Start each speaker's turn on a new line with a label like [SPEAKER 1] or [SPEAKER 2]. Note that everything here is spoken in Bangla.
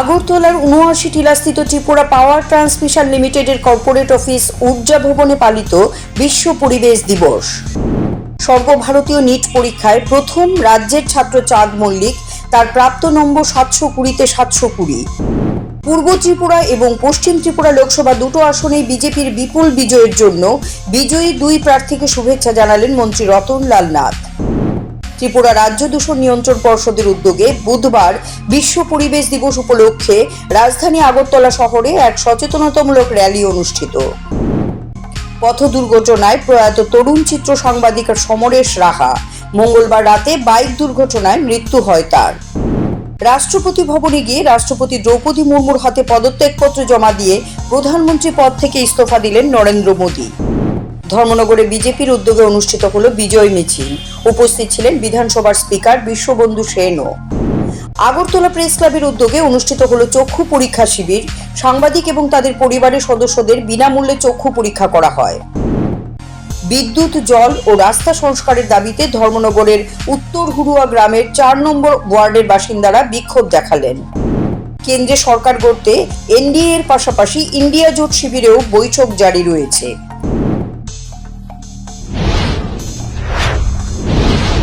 [SPEAKER 1] আগরতলার উনআশি টিলাস্থিত ত্রিপুরা পাওয়ার ট্রান্সমিশন লিমিটেডের কর্পোরেট অফিস ঊর্জা ভবনে পালিত বিশ্ব পরিবেশ দিবস। সর্বভারতীয় নিট পরীক্ষায় প্রথম রাজ্যের ছাত্র চাঁদ মল্লিক, তার প্রাপ্ত নম্বর সাতশো কুড়িতে সাতশো কুড়ি। পূর্ব ত্রিপুরা এবং পশ্চিম ত্রিপুরা লোকসভা দুটো আসনেই বিজেপির বিপুল বিজয়ের জন্য বিজয়ী দুই প্রার্থীকে শুভেচ্ছা জানালেন মন্ত্রী রতনলাল নাথ। ত্রিপুরা রাজ্য দূষণ নিয়ন্ত্রণ পর্ষদের উদ্যোগে বুধবার বিশ্ব পরিবেশ দিবস উপলক্ষে রাজধানী আগরতলা শহরে এক সচেতনতামূলক র্যালি অনুষ্ঠিত। পথ দুর্ঘটনায় প্রয়াত তরুণ চিত্র সাংবাদিক সমরেশ রাহা। মঙ্গলবার রাতে বাইক দুর্ঘটনায় মৃত্যু হয় তার। রাষ্ট্রপতি ভবনে গিয়ে রাষ্ট্রপতি দ্রৌপদী মুর্মুর হাতে পদত্যাগপত্র জমা দিয়ে প্রধানমন্ত্রী পদ থেকে ইস্তফা দিলেন নরেন্দ্র মোদী। ধর্মনগরে বিজেপির উদ্যোগে অনুষ্ঠিত হলো বিজয় মিছিল। উপস্থিত ছিলেন বিধানসভার স্পিকার বিশ্ববন্ধু সেনও। আগরতলা প্রেস ক্লাবের উদ্যোগে অনুষ্ঠিত হলো চক্ষু পরীক্ষা শিবির। সাংবাদিক এবং তাদের পরিবারের সদস্যদের বিনামূল্যে চক্ষু পরীক্ষা করা হয়। বিদ্যুৎ, জল ও রাস্তা সংস্কারের দাবিতে ধর্মনগরের উত্তর হুড়ুয়া গ্রামের চার নম্বর ওয়ার্ডের বাসিন্দারা বিক্ষোভ দেখালেন। কেন্দ্রে সরকার গড়তে এনডিএ এর পাশাপাশি ইন্ডিয়া জোট শিবিরেও বৈঠক জারি রয়েছে।